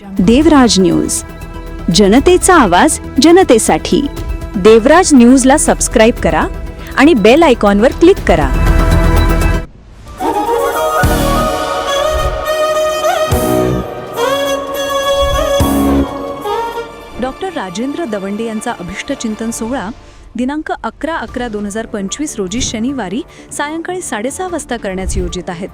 देवराज news. जनतेचा आवाज जनतेसाठी. देवराज न्यूजला सबस्क्राईब करा आणि बेल आयकॉनवर क्लिक करा. डॉक्टर राजेंद्र दवंडे यांचा अभिष्टचिंतन सोहळा दिनांक अकरा अकरा दोन हजार पंचवीस रोजी शनिवारी सायंकाळी साडेसहा वाजता करण्यास योजित आहेत.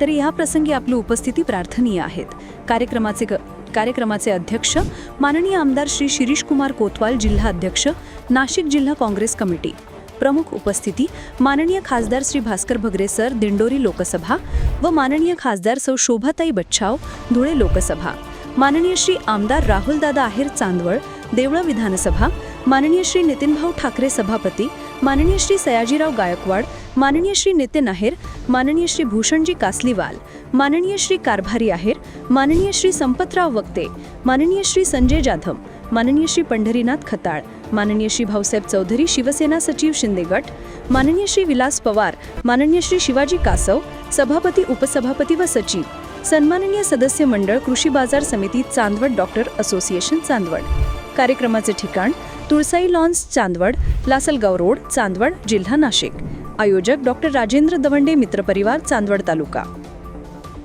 तरी या प्रसंगी आपली उपस्थिती प्रार्थनीय आहेत. कार्यक्रमाचे ग कार्यक्रमाचे अध्यक्ष माननीय आमदार श्री शिरीष कुमार कोतवाल जिल्हा अध्यक्ष नाशिक जिल्हा काँग्रेस कमिटी. प्रमुख उपस्थिती माननीय खासदार श्री भास्कर भगरे सर दिंडोरी लोकसभा व माननीय खासदार सौ शोभाताई बच्छाव धुळे लोकसभा. माननीय श्री आमदार राहुलदादा आहेर चांदवळ देवळा विधानसभा माननीय श्री नितीनभाऊ ठाकरे सभापती माननीय श्री सयाजीराव गायकवाड माननीय श्री नितीन आहेर माननीय श्री भूषणजी कासलीवाल माननीय श्री कारभारी आहेर माननीय श्री संपतराव वक्ते माननीय श्री संजय जाधव माननीय श्री पंढरीनाथ खताळ माननीय श्री भाऊसाहेब चौधरी शिवसेना सचिव शिंदेगट माननीय श्री विलास पवार माननीय श्री शिवाजी कासव सभापती उपसभापती व सचिव सन्माननीय सदस्य मंडळ कृषी बाजार समिती चांदवड डॉक्टर असोसिएशन चांदवड कार्यक्रमाचे ठिकाण तुळसाई लॉन्स चांदवड लासलगाव रोड चांदवड जिल्हा नाशिक. आयोजक डॉक्टर राजेंद्र दवंडे मित्रपरिवार चांदवड तालुका.